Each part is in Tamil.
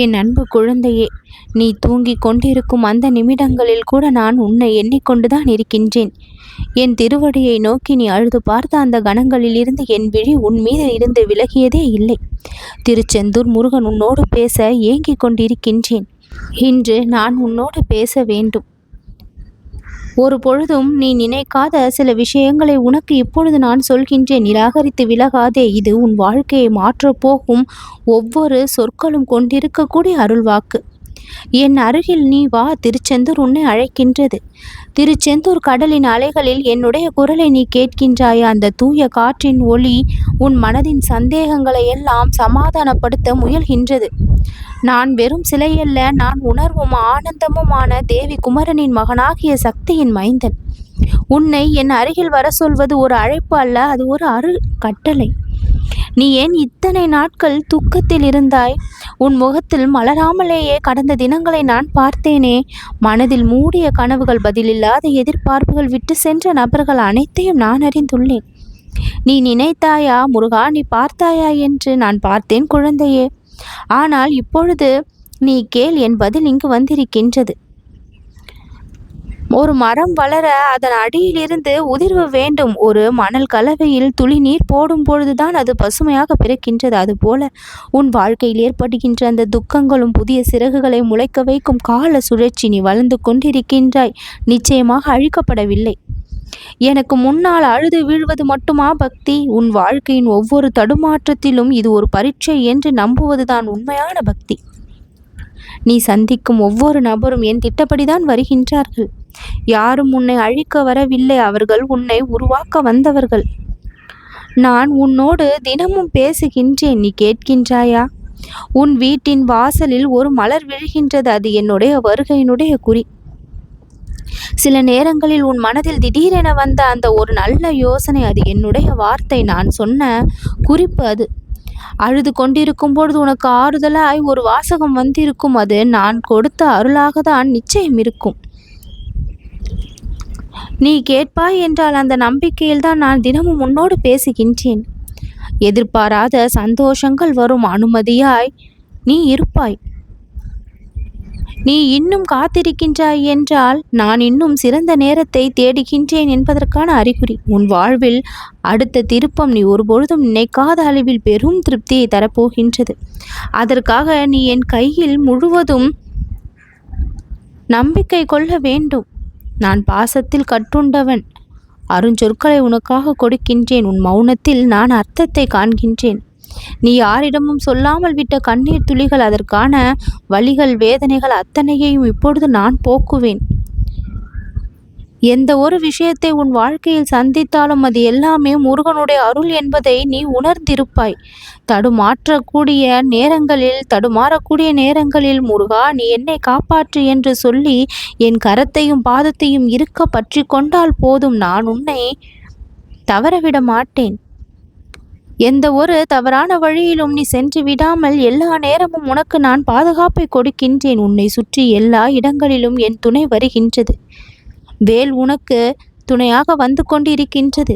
என் அன்பு குழந்தையே நீ தூங்கிக் கொண்டிருக்கும் அந்த நிமிடங்களில் கூட நான் உன்னை எண்ணிக்கொண்டுதான் இருக்கின்றேன். என் திருவடியை நோக்கி நீ அழுது பார்த்த அந்த கணங்களிலிருந்து என் விழி உன் மீது இருந்து விலகியதே இல்லை. திருச்செந்தூர் முருகன் உன்னோடு பேச ஏங்கிக் கொண்டிருக்கின்றேன். இன்று நான் உன்னோடு பேச வேண்டும். ஒரு பொழுதும் நீ நினைக்காத சில விஷயங்களை உனக்கு இப்பொழுது நான் சொல்கின்றேன். நிராகரித்து விலகாதே இது உன் வாழ்க்கையை மாற்றப்போகும் ஒவ்வொரு சொற்களும் கொண்டிருக்கக்கூடிய அருள்வாக்கு. என் அருகில் நீ வா திருச்செந்தூர் உன்னை அழைக்கின்றது. திருச்செந்தூர் கடலின் அலைகளில் என்னுடைய குரலை நீ கேட்கின்றாய்? அந்த தூய காற்றின் ஒளி உன் மனதின் சந்தேகங்களை எல்லாம் சமாதானப்படுத்த முயல்கின்றது. நான் வெறும் சிலையல்ல நான் உணர்வும் ஆனந்தமுமான தேவி குமரனின் மகனாகிய சக்தியின் மைந்தன். உன்னை என் அருகில் வர சொல்வது ஒரு அழைப்பு அல்ல அது ஒரு அருள் கட்டளை. நீ ஏன் இத்தனை நாட்கள் துக்கத்தில் இருந்தாய்? உன் முகத்தில் மலராமலேயே கடந்த தினங்களை நான் பார்த்தேனே. மனதில் மூடிய கனவுகள் பதிலில்லாத எதிர்பார்ப்புகள் விட்டு சென்ற நபர்கள் அனைத்தையும் நான் அறிந்துள்ளேன். நீ நினைத்தாயா? முருகா நீ பார்த்தாயா என்று நான் பார்த்தேன் குழந்தையே. ஆனால் இப்பொழுது நீ கேள் என் பதில் இங்கு வந்திருக்கின்றது. ஒரு மரம் வளர அதன் அடியிலிருந்து உதிர்வு வேண்டும். ஒரு மணல் கலவையில் துளி நீர் போடும் பொழுதுதான் அது பசுமையாக பிறக்கின்றது. அதுபோல உன் வாழ்க்கையில் ஏற்படுகின்ற அந்த துக்கங்களும் புதிய சிறகுகளை முளைக்க வைக்கும் கால சுழற்சி நீ வளர்ந்து கொண்டிருக்கின்றாய். நிச்சயமாக அழிக்கப்படவில்லை. எனக்கு முன்னால் அழுது வீழ்வது மட்டுமா பக்தி? உன் வாழ்க்கையின் ஒவ்வொரு தடுமாற்றத்திலும் இது ஒரு பரீட்சை என்று நம்புவதுதான் உண்மையான பக்தி. நீ சந்திக்கும் ஒவ்வொரு நபரும் என் திட்டப்படிதான் வருகின்றார்கள். யாரும் உன்னை அழிக்க வரவில்லை. அவர்கள் உன்னை உருவாக்க வந்தவர்கள். நான் உன்னோடு தினமும் பேசுகின்றேன். நீ கேட்கின்றாயா? உன் வீட்டின் வாசலில் ஒரு மலர் விழுகின்றது. அது என்னுடைய வருகையினுடைய குறி. சில நேரங்களில் உன் மனதில் திடீரென வந்த அந்த ஒரு நல்ல யோசனை அது என்னுடைய வார்த்தை. நான் சொன்ன குறிப்பு அது. அழுது கொண்டிருக்கும் பொழுது உனக்கு ஆறுதலாய் ஒரு வாசகம் வந்திருக்கும். அது நான் கொடுத்த அருளாக தான் நிச்சயம் இருக்கும். நீ கேட்பாய் என்றால் அந்த நம்பிக்கையில் தான் நான் தினமும் உன்னோடு பேசுகின்றேன். எதிர்பாராத சந்தோஷங்கள் வரும் அனுமதியாய் நீ இருப்பாய். நீ இன்னும் காத்திருக்கின்றாய் என்றால் நான் இன்னும் சிறந்த நேரத்தை தேடுகின்றேன் என்பதற்கான அறிகுறி. உன் வாழ்வில் அடுத்த திருப்பம் நீ ஒருபொழுதும் நினைக்காத அளவில் பெரும் திருப்தியை தரப்போகின்றது. அதற்காக நீ என் கையில் முழுவதும் நம்பிக்கை கொள்ள வேண்டும். நான் பாசத்தில் கட்டுண்டவன். அருஞ்சொற்களை உனக்காக கொடுக்கின்றேன். உன் மௌனத்தில் நான் அர்த்தத்தை காண்கின்றேன். நீ யாரிடமும் சொல்லாமல் விட்ட கண்ணீர் துளிகள் அதற்கான வழிகள் வேதனைகள் அத்தனையையும் இப்பொழுது நான் போக்குவேன். எந்த ஒரு விஷயத்தை உன் வாழ்க்கையில் சந்தித்தாலும் அது எல்லாமே முருகனுடைய அருள் என்பதை நீ உணர்ந்திருப்பாய். தடுமாற்றக்கூடிய நேரங்களில் தடுமாறக்கூடிய நேரங்களில் முருகா நீ என்னை காப்பாற்று என்று சொல்லி என் கரத்தையும் பாதத்தையும் இருக்க பற்றி கொண்டால் போதும் நான் உன்னை தவறவிட மாட்டேன். எந்த ஒரு தவறான வழியிலும் நீ சென்று விடாமல் எல்லா நேரமும் உனக்கு நான் பாதுகாப்பை கொடுக்கின்றேன். உன்னை சுற்றி எல்லா இடங்களிலும் என் துணை வருகின்றது. வேல் உனக்கு துணையாக வந்து கொண்டிருக்கின்றது.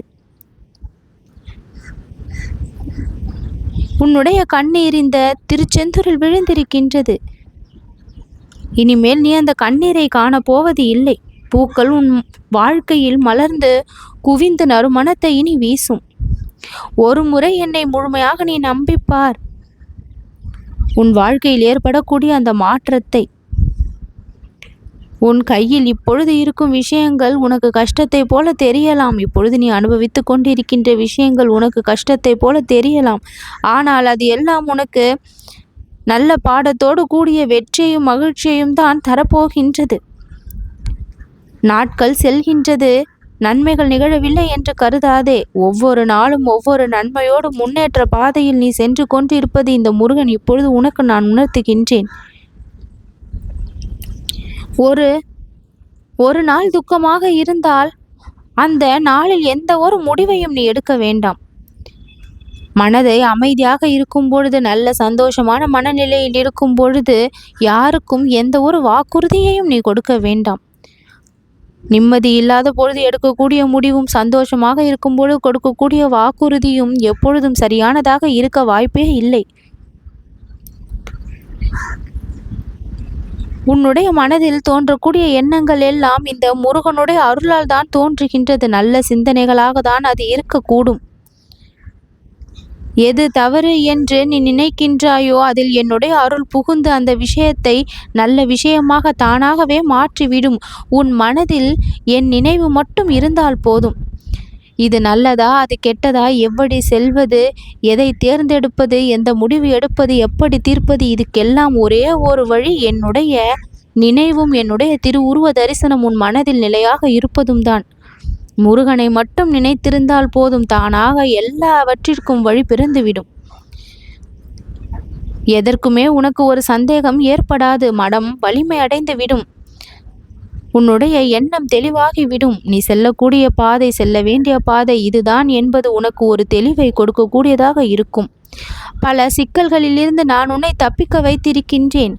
உன்னுடைய கண்ணீர் இந்த திருச்செந்தூரில் விழுந்திருக்கின்றது. இனிமேல் நீ அந்த கண்ணீரை காணப்போவது இல்லை. பூக்கள் உன் வாழ்க்கையில் மலர்ந்து குவிந்து நறுமணத்தை இனி வீசும். ஒரு முறை என்னை முழுமையாக நீ நம்பிப்பார். உன் வாழ்க்கையில் ஏற்படக்கூடிய அந்த மாற்றத்தை உன் கையில் இப்பொழுது இருக்கும் விஷயங்கள் உனக்கு கஷ்டத்தை போல தெரியலாம். இப்பொழுது நீ அனுபவித்து கொண்டிருக்கின்ற விஷயங்கள் உனக்கு கஷ்டத்தை போல தெரியலாம். ஆனால் அது எல்லாம் உனக்கு நல்ல பாடத்தோடு கூடிய வெற்றியையும் மகிழ்ச்சியையும் தான் தரப்போகின்றது. நாட்கள் செல்கின்றது. நன்மைகள் நிகழவில்லை என்று கருதாதே. ஒவ்வொரு நாளும் ஒவ்வொரு நன்மையோடு முன்னேற்ற பாதையில் நீ சென்று கொண்டிருப்பது இந்த முருகன் இப்பொழுது உனக்கு நான் உணர்த்துகின்றேன். ஒரு ஒரு நாள் துக்கமாக இருந்தால் அந்த நாளில் எந்த ஒரு முடிவையும் நீ எடுக்க வேண்டாம். மனதை அமைதியாக இருக்கும் பொழுது நல்ல சந்தோஷமான மனநிலையில் இருக்கும் பொழுது யாருக்கும் எந்த ஒரு வாக்குறுதியையும் நீ கொடுக்க வேண்டாம். நிம்மதி இல்லாத பொழுது எடுக்கக்கூடிய முடிவும் சந்தோஷமாக இருக்கும் பொழுது கொடுக்கக்கூடிய வாக்குறுதியும் எப்பொழுதும் சரியானதாக இருக்க வாய்ப்பே இல்லை. உன்னுடைய மனதில் தோன்றக்கூடிய எண்ணங்கள் எல்லாம் இந்த முருகனுடைய அருளால் தான் தோன்றுகின்றது. நல்ல சிந்தனைகளாக தான் அது இருக்கக்கூடும். எது தவறு என்று நீ நினைக்கின்றாயோ அதில் என்னுடைய அருள் புகுந்து அந்த விஷயத்தை நல்ல விஷயமாக தானாகவே மாற்றிவிடும். உன் மனதில் என் நினைவு மட்டும் இருந்தால் போதும். இது நல்லதா? அது கெட்டதா? எப்படி செல்வது? எதை தேர்ந்தெடுப்பது? எந்த முடிவு எடுப்பது? எப்படி தீர்ப்பது? இதுக்கெல்லாம் ஒரே ஒரு வழி என்னுடைய நினைவும் என்னுடைய திருவுருவ தரிசனம் உன் மனதில் நிலையாக இருப்பதும் தான். முருகனை மட்டும் நினைத்திருந்தால் போதும் தானாக எல்லாவற்றிற்கும் வழி பிறந்துவிடும். எதற்குமே உனக்கு ஒரு சந்தேகம் ஏற்படாது மடம் வலிமை அடைந்து விடும் உன்னுடைய எண்ணம் தெளிவாகிவிடும். நீ செல்லக்கூடிய பாதை செல்ல வேண்டிய பாதை இதுதான் என்பது உனக்கு ஒரு தெளிவை கொடுக்கக்கூடியதாக இருக்கும். பல சிக்கல்களிலிருந்து நான் உன்னை தப்பிக்க வைத்திருக்கின்றேன்.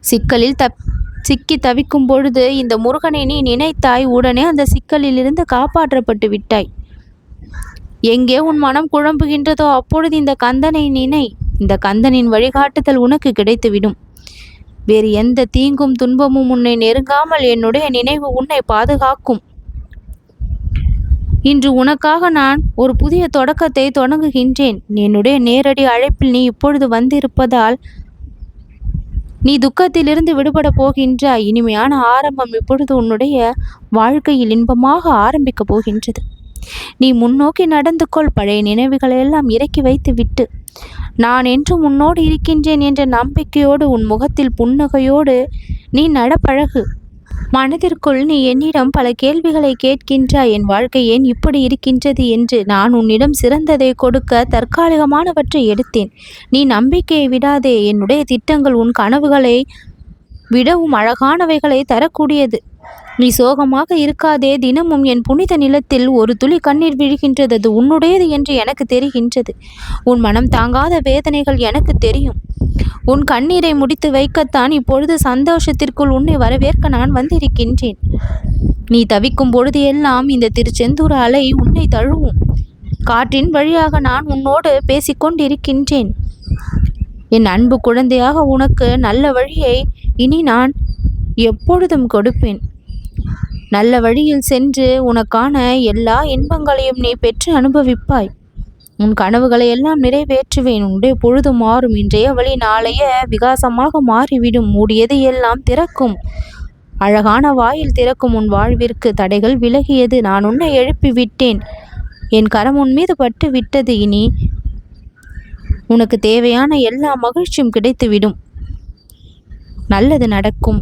சிக்கலில் தப் சிக்கி தவிக்கும் பொழுது இந்த முருகனை நீ நினைத்தாய் உடனே அந்த சிக்கலிலிருந்து காப்பாற்றப்பட்டு விட்டாய். எங்கே உன் மனம் குழம்புகின்றதோ அப்பொழுது இந்த கந்தனை நினை. இந்த கந்தனின் வழிகாட்டுதல் உனக்கு கிடைத்துவிடும். வேறு எந்த தீங்கும் துன்பமும் உன்னை நெருங்காமல் என்னுடைய நினைவு உன்னை பாதுகாக்கும். இன்று உனக்காக நான் ஒரு புதிய தொடக்கத்தை தொடங்குகின்றேன். என்னுடைய நேரடி அழைப்பில் நீ இப்பொழுது வந்திருப்பதால் நீ துக்கத்திலிருந்து விடுபட போகின்றாய். இனிமையான ஆரம்பம் இப்பொழுது உன்னுடைய வாழ்க்கையில் இன்பமாக ஆரம்பிக்கப் போகின்றது. நீ முன்னோக்கி நடந்து கொள். பழைய நினைவுகளை எல்லாம் இறக்கி வைத்து விட்டு நான் என்றும் உன்னோடு இருக்கின்றேன் என்ற நம்பிக்கையோடு உன் முகத்தில் புன்னகையோடு நீ நடப்பழகு மனதிற்குள் நீ என்னிடம் பல கேள்விகளை கேட்கின்றாய். என் வாழ்க்கை ஏன் இப்படி இருக்கின்றது என்று நான் உன்னிடம் சிறந்ததை கொடுக்க தற்காலிகமானவற்றை எடுத்தேன். நீ நம்பிக்கையை விடாதே. என்னுடைய திட்டங்கள் உன் கனவுகளை விடவும் அழகானவைகளை தரக்கூடியது. நீ சோகமாக இருக்காதே தினமும் என் புனித நிலத்தில் ஒரு துளி கண்ணீர் விழுகின்றது அது உன்னுடையது என்று எனக்கு தெரிகின்றது. உன் மனம் தாங்காத வேதனைகள் எனக்கு தெரியும். உன் கண்ணீரை முடித்து வைக்கத்தான் இப்பொழுது சந்தோஷத்திற்குள் உன்னை வரவேற்க நான் வந்திருக்கின்றேன். நீ தவிக்கும் பொழுது எல்லாம் இந்த திருச்செந்தூர் அலை உன்னை தழுவும். காற்றின் வழியாக நான் உன்னோடு பேசிக்கொண்டிருக்கின்றேன். என் அன்பு குழந்தையாக உனக்கு நல்ல வழியை இனி நான் எப்பொழுதும் கொடுப்பேன். நல்ல வழியில் சென்று உனக்கான எல்லா இன்பங்களையும் நீ பெற்று அனுபவிப்பாய். உன் கனவுகளை எல்லாம் நிறைவேற்றுவேன். உன்னுடைய பொழுது மாறும். இன்றைய வழி நாளைய விகாசமாக மாறிவிடும். மூடியது எல்லாம் திறக்கும். அழகான வாயில் திறக்கும் உன் வாழ்விற்கு தடைகள் விலகியது. நான் உன்னை எழுப்பி விட்டேன் என் கரம் உன் மீது பட்டு விட்டது இனி உனக்கு தேவையான எல்லா மகிழ்ச்சியும் கிடைத்துவிடும். நல்லது நடக்கும்.